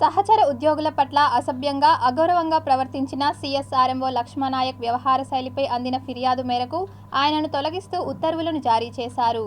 సహచర ఉద్యోగుల పట్ల అసభ్యంగా అగౌరవంగా ప్రవర్తించిన సీఎస్ఆర్ఎంఓ లక్ష్మణాయక్ వ్యవహార శైలిపై అందిన ఫిర్యాదు మేరకు ఆయనను తొలగిస్తూ ఉత్తర్వులను జారీ చేశారు.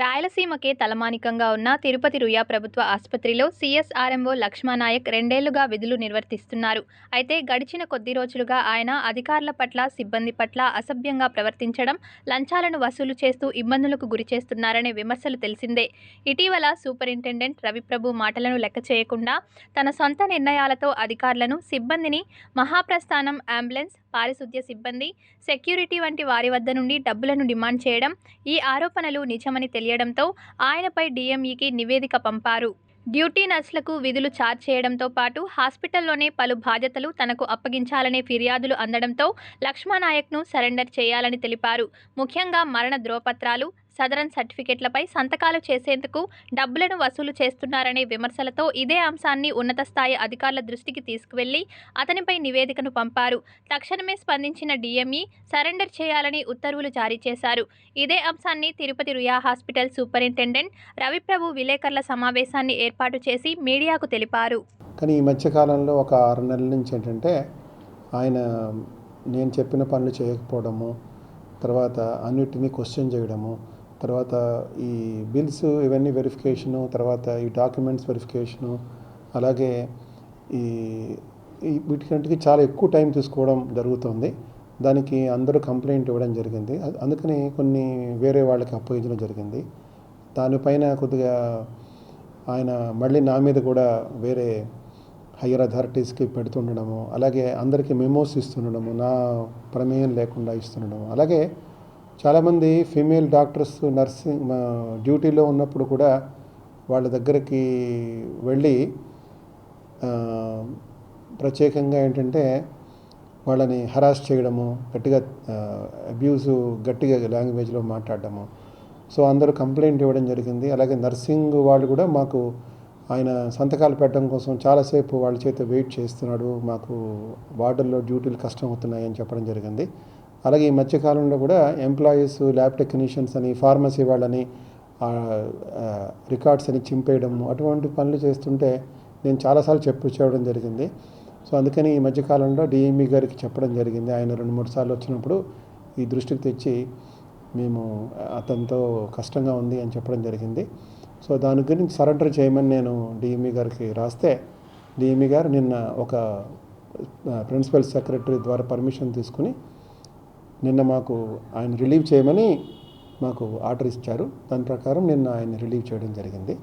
రాయలసీమకే తలమానికంగా ఉన్న తిరుపతి రుయా ప్రభుత్వ ఆసుపత్రిలో సీఎస్ఆర్ఎంఓ లక్ష్మణనాయక్ రెండేళ్ళుగా విధులు నిర్వర్తిస్తున్నారు. అయితే గడిచిన కొద్ది రోజులుగా ఆయన అధికారుల పట్ల సిబ్బంది పట్ల అసభ్యంగా ప్రవర్తించడం లంచాలను వసూలు చేస్తూ ఇబ్బందులకు గురి చేస్తున్నారనే విమర్శలు తెలిసిందే. ఇటీవల సూపరింటెండెంట్ రవిప్రభు మాటలను లెక్క చేయకుండా తన సొంత నిర్ణయాలతో అధికారులను సిబ్బందిని మహాప్రస్థానం అంబులెన్స్ పారిశుద్ధ్య సిబ్బంది సెక్యూరిటీ వంటి వారి వద్ద నుండి డబ్బులను డిమాండ్ చేయడం ఈ ఆరోపణలు నిజమని తెలియడంతో ఆయనపై డీఎంఈకి నివేదిక పంపారు. డ్యూటీ నర్సులకు విధులు చార్జ్ చేయడంతో పాటు హాస్పిటల్లోనే పలు బాధ్యతలు తనకు అప్పగించాలనే ఫిర్యాదులు అందడంతో లక్ష్మానాయక్ను సరెండర్ చేయాలని తెలిపారు. ముఖ్యంగా మరణ ధ్రువపత్రాలు సదరన్ సర్టిఫికెట్లపై సంతకాలు చేసేందుకు డబ్బులను వసూలు చేస్తున్నారనే విమర్శలతో ఇదే అంశాన్ని ఉన్నత స్థాయి అధికారుల దృష్టికి తీసుకువెళ్ళి అతనిపై నివేదికను పంపారు. తక్షణమే స్పందించిన డీఎంఈ సరెండర్ చేయాలని ఉత్తర్వులు జారీ చేశారు. ఇదే అంశాన్ని తిరుపతి రుయా హాస్పిటల్ సూపరింటెండెంట్ రవిప్రభు విలేకరుల సమావేశాన్ని ఏర్పాటు చేసి మీడియాకు తెలిపారు. కానీ ఈ మధ్యకాలంలో ఒక ఆరు నెలల నుంచి ఏంటంటే ఆయన నేను చెప్పిన పనులు చేయకపోవడము తర్వాత అన్నిటినీ క్వశ్చన్ చేయడము తర్వాత ఈ బిల్స్ ఇవన్నీ వెరిఫికేషను తర్వాత ఈ డాక్యుమెంట్స్ వెరిఫికేషను అలాగే ఈ వీటికంటే వీటికంటికి చాలా ఎక్కువ టైం తీసుకోవడం జరుగుతుంది. దానికి అందరూ కంప్లైంట్ ఇవ్వడం జరిగింది. అందుకని కొన్ని వేరే వాళ్ళకి అప్పగించడం జరిగింది. దానిపైన కొద్దిగా ఆయన మళ్ళీ నా మీద కూడా వేరే హయ్యర్ అథారిటీస్కి పెడుతుండడము అలాగే అందరికీ మెమోస్ ఇస్తుండడము నా ప్రమేయం లేకుండా ఇస్తుండడము అలాగే చాలామంది ఫీమేల్ డాక్టర్స్ నర్సింగ్ మా డ్యూటీలో ఉన్నప్పుడు కూడా వాళ్ళ దగ్గరికి వెళ్ళి ప్రత్యేకంగా ఏంటంటే వాళ్ళని హరాస్ చేయడము గట్టిగా అబ్యూజ్ గట్టిగా లాంగ్వేజ్లో మాట్లాడడము. సో అందరూ కంప్లైంట్ ఇవ్వడం జరిగింది. అలాగే నర్సింగ్ వాళ్ళు కూడా మాకు ఆయన సంతకాలు పెట్టడం కోసం చాలాసేపు వాళ్ళ చేత వెయిట్ చేస్తున్నాడు. మాకు వార్డుల్లో డ్యూటీలు కష్టం అవుతున్నాయని చెప్పడం జరిగింది. అలాగే ఈ మధ్యకాలంలో కూడా ఎంప్లాయీస్ ల్యాబ్ టెక్నీషియన్స్ అని ఫార్మసీ వాళ్ళని రికార్డ్స్ అని చింపేయడం అటువంటి పనులు చేస్తుంటే నేను చాలాసార్లు చెప్పు చేయడం జరిగింది. సో అందుకని ఈ మధ్యకాలంలో డిఎంఈ గారికి చెప్పడం జరిగింది. ఆయన రెండు మూడు సార్లు వచ్చినప్పుడు ఈ దృష్టికి తెచ్చి మేము అతనితో కష్టంగా ఉంది అని చెప్పడం జరిగింది. సో దాని గురించి సరెండర్ చేయమని నేను డిఎంఈ గారికి రాస్తే డిఎంఈ గారు నిన్న ఒక ప్రిన్సిపల్ సెక్రటరీ ద్వారా పర్మిషన్ తీసుకుని నిన్న మాకు ఆయన రిలీవ్ చేయమని మాకు ఆర్డర్ ఇచ్చారు. దాని ప్రకారం నిన్న ఆయన రిలీవ్ చేయడం జరిగింది.